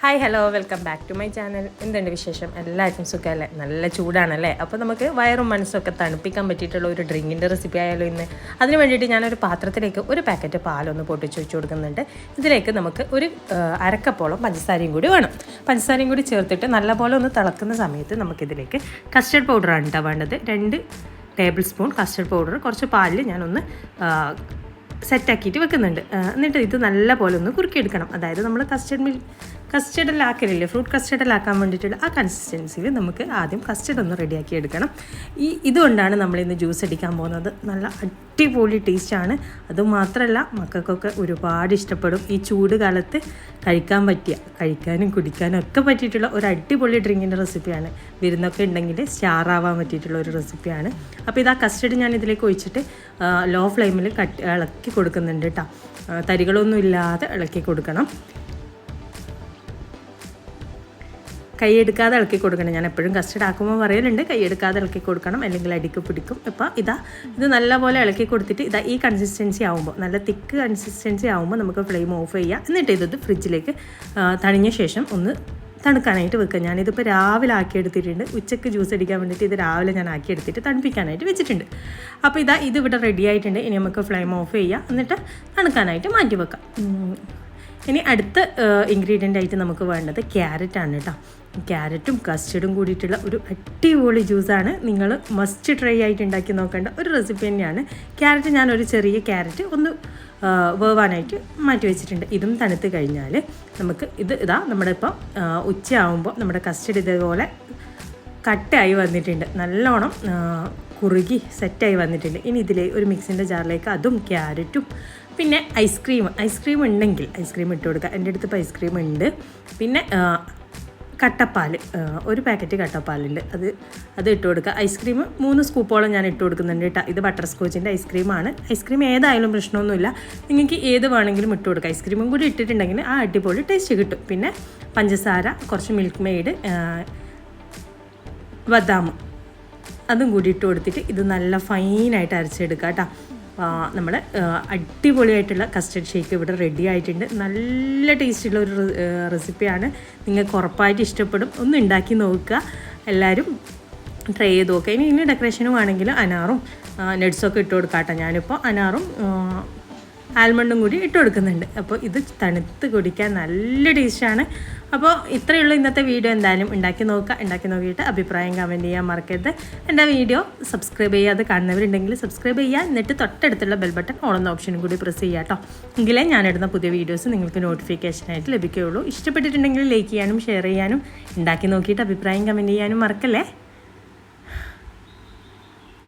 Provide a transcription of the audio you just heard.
Hi hello welcome back to my channel എന്തുണ്ട് വിശേഷം? എല്ലാവർക്കും സുഖമല്ലേ? നല്ല ചൂടാണല്ലേ? അപ്പോൾ നമുക്ക് വയറും മനസ്സും ഒക്കെ തണുപ്പിക്കാൻ പറ്റിയിട്ടുള്ള ഒരു ഡ്രിങ്കിന്റെ റെസിപ്പി ആയാലും ഇന്ന്. അതിന് വേണ്ടിയിട്ട് ഞാനൊരു പാത്രത്തിലേക്ക് ഒരു പാക്കറ്റ് പാലൊന്ന് പൊട്ടിച്ച് വെച്ച് കൊടുക്കുന്നുണ്ട്. ഇതിലേക്ക് നമുക്ക് ഒരു അരക്കപ്പോളം പഞ്ചസാരയും കൂടി വേണം. പഞ്ചസാരയും കൂടി ചേർത്തിട്ട് നല്ലപോലെ ഒന്ന് തിളക്കുന്ന സമയത്ത് നമുക്കിതിലേക്ക് കസ്റ്റർഡ് പൗഡറാണ് കേട്ടോ വേണ്ടത്. രണ്ട് ടേബിൾ സ്പൂൺ കസ്റ്റർഡ് പൗഡർ കുറച്ച് പാലിൽ ഞാനൊന്ന് സെറ്റാക്കിയിട്ട് വെക്കുന്നുണ്ട്. എന്നിട്ട് ഇത് നല്ല പോലെ ഒന്ന് കുറുക്കിയെടുക്കണം. അതായത് നമ്മൾ കസ്റ്റർഡ് മിൽക്ക് കസ്റ്റർഡിലാക്കലില്ലേ ഫ്രൂട്ട് കസ്റ്റർഡിലാക്കാൻ വേണ്ടിയിട്ടുള്ള ആ കൺസിസ്റ്റൻസിയിൽ നമുക്ക് ആദ്യം കസ്റ്റർഡ് ഒന്ന് റെഡിയാക്കി എടുക്കണം. ഈ ഇതുകൊണ്ടാണ് നമ്മൾ ഇന്ന് ജ്യൂസ് അടിക്കാൻ പോകുന്നത്. നല്ല അടിപൊളി ടേസ്റ്റാണ്. അതുമാത്രമല്ല മക്കൾക്കൊക്കെ ഒരുപാട് ഇഷ്ടപ്പെടും ഈ ചൂട് കാലത്ത് കഴിക്കാൻ പറ്റിയ കഴിക്കാനും കുടിക്കാനും ഒക്കെ പറ്റിയിട്ടുള്ള ഒരു അടിപൊളി ഡ്രിങ്കിന്റെ റെസിപ്പിയാണ്. വിരുന്നൊക്കെ ഉണ്ടെങ്കിൽ സ്റ്റാർ ആവാൻ പറ്റിയിട്ടുള്ള ഒരു റെസിപ്പിയാണ്. അപ്പോൾ ഇതാ കസ്റ്റഡ് ഞാൻ ഇതിലേക്ക് ഒഴിച്ചിട്ട് ലോ ഫ്ലെയിമിൽ കട്ട് ഇളക്കി കൊടുക്കുന്നുണ്ട് കേട്ടോ തരികളൊന്നും ഇല്ലാതെ ഇളക്കി കൊടുക്കണം. കൈയെടുക്കാതെ ഇളക്കി കൊടുക്കണം. ഞാൻ എപ്പോഴും കസ്റ്റഡ് ആക്കുമ്പോൾ പറയലുണ്ട് കൈയെടുക്കാതെ ഇളക്കി കൊടുക്കണം അല്ലെങ്കിൽ അടിക്ക് പിടിക്കും. ഇപ്പോൾ ഇതാ ഇത് നല്ലപോലെ ഇളക്കി കൊടുത്തിട്ട് ഇതാ ഈ കൺസിസ്റ്റൻസി ആകുമ്പോൾ നല്ല തിക്ക് കൺസിസ്റ്റൻസി ആകുമ്പോൾ നമുക്ക് ഫ്ലെയിം ഓഫ് ചെയ്യാം. എന്നിട്ട് ഇതൊന്ന് ഫ്രിഡ്ജിലേക്ക് തണിഞ്ഞ ശേഷം ഒന്ന് തണുക്കാനായിട്ട് വെക്കുക. ഞാനിതിപ്പോൾ രാവിലെ ആക്കി എടുത്തിട്ടുണ്ട് ഉച്ചയ്ക്ക് ജ്യൂസ് അടിക്കാൻ വേണ്ടിയിട്ട് ഇത് രാവിലെ ഞാൻ ആക്കി എടുത്തിട്ട് തണുപ്പിക്കാനായിട്ട് വെച്ചിട്ടുണ്ട്. അപ്പോൾ ഇതാ ഇത് ഇവിടെ റെഡി ആയിട്ടുണ്ട്. ഇനി നമുക്ക് ഫ്ലെയിം ഓഫ് ചെയ്യാം. എന്നിട്ട് തണുക്കാനായിട്ട് മാറ്റി വെക്കാം. ഇനി അടുത്ത ഇൻഗ്രീഡിയന്റ് ആയിട്ട് നമുക്ക് വേണ്ടത് ക്യാരറ്റ് ആണ് കേട്ടോ ക്യാരറ്റും കസ്റ്റർഡും കൂടിയിട്ടുള്ള ഒരു അടിപൊളി ജ്യൂസാണ് നിങ്ങൾ മസ്റ്റ് ട്രൈ ആയിട്ട് ഉണ്ടാക്കി നോക്കേണ്ട ഒരു റെസിപ്പി തന്നെയാണ്. ക്യാരറ്റ് ഞാനൊരു ചെറിയ ക്യാരറ്റ് ഒന്ന് വേവാനായിട്ട് മാറ്റി വെച്ചിട്ടുണ്ട്. ഇതും തണുത്ത് കഴിഞ്ഞാൽ നമുക്ക് ഇത് ഇതാ നമ്മുടെ ഇപ്പം ഉച്ചയാകുമ്പോൾ നമ്മുടെ കസ്റ്റഡ് ഇതേപോലെ കട്ടായി വന്നിട്ടുണ്ട്. നല്ലോണം കുറുകി സെറ്റായി വന്നിട്ടുണ്ട്. ഇനി ഇതിലേ ഒരു മിക്സിന്റെ ജാറിലേക്ക് അതും ക്യാരറ്റും പിന്നെ ഐസ്ക്രീം ഐസ്ക്രീം ഉണ്ടെങ്കിൽ ഐസ്ക്രീം ഇട്ട് കൊടുക്കുക. എന്റെ അടുത്ത് ഇപ്പോൾ ഐസ്ക്രീം ഉണ്ട്. പിന്നെ കട്ടപ്പാൽ ഒരു പാക്കറ്റ് കട്ടപ്പാലുണ്ട്. അത് അത് ഇട്ട് കൊടുക്കുക. ഐസ്ക്രീം മൂന്ന് സ്കൂപ്പോളം ഞാൻ ഇട്ട് കൊടുക്കുന്നുണ്ട് കേട്ടോ ഇത് ബട്ടർ സ്കോച്ചിന്റെ ഐസ്ക്രീമാണ് ഐസ്ക്രീം ഏതായാലും പ്രശ്നമൊന്നുമില്ല. നിങ്ങൾക്ക് ഏത് വേണമെങ്കിലും ഇട്ട് കൊടുക്കുക. ഐസ്ക്രീമും കൂടി ഇട്ടിട്ടുണ്ടെങ്കിൽ ആ അടിപൊളി ടേസ്റ്റ് കിട്ടും. പിന്നെ പഞ്ചസാര കുറച്ച് മിൽക്ക് മെയ്ഡ് ബദാം. അതും കൂടി ഇട്ട് കൊടുത്തിട്ട് ഇത് നല്ല ഫൈനായിട്ട് അരച്ചെടുക്കുക കേട്ടോ നമ്മൾ അടിപൊളിയായിട്ടുള്ള കസ്റ്റർഡ് ഷേക്ക് ഇവിടെ റെഡി ആയിട്ടുണ്ട്. നല്ല ടേസ്റ്റുള്ള ഒരു റെസിപ്പിയാണ് നിങ്ങൾക്ക് ഉറപ്പായിട്ട് ഇഷ്ടപ്പെടും. ഒന്ന് ഉണ്ടാക്കി നോക്കുക. എല്ലാവരും ട്രൈ ചെയ്ത് നോക്കുക. ഇനി ഇനി ഡെക്കറേഷനും ആണെങ്കിൽ അനാറും നട്ട്സൊക്കെ ഇട്ട് കൊടുക്കാം കേട്ടോ ഞാനിപ്പോൾ അനാറും ആൽമണ്ടും കൂടി ഇട്ട് കൊടുക്കുന്നുണ്ട്. അപ്പോൾ ഇത് തണുത്ത് കുടിക്കാൻ നല്ല ടേസ്റ്റാണ് അപ്പോൾ ഇത്രയുള്ള ഇന്നത്തെ വീഡിയോ എന്തായാലും ഉണ്ടാക്കി നോക്കുക. ഉണ്ടാക്കി നോക്കിയിട്ട് അഭിപ്രായം കമന്റ് ചെയ്യാൻ മറക്കരുത്. എന്റെ വീഡിയോ സബ്സ്ക്രൈബ് ചെയ്യാതെ കാണുന്നവരുണ്ടെങ്കിൽ സബ്സ്ക്രൈബ് ചെയ്യുക. എന്നിട്ട് തൊട്ടടുത്തുള്ള ബെൽ ബട്ടൺ ഓണെന്ന ഓപ്ഷനും കൂടി പ്രസ് ചെയ്യുക കേട്ടോ. എങ്കിലേ ഞാനിടുന്ന പുതിയ വീഡിയോസ് നിങ്ങൾക്ക് നോട്ടിഫിക്കേഷനായിട്ട് ലഭിക്കുകയുള്ളൂ. ഇഷ്ടപ്പെട്ടിട്ടുണ്ടെങ്കിൽ ലൈക്ക് ചെയ്യാനും ഷെയർ ചെയ്യാനും ഉണ്ടാക്കി നോക്കിയിട്ട് അഭിപ്രായം കമന്റ് ചെയ്യാനും മറക്കല്ലേ?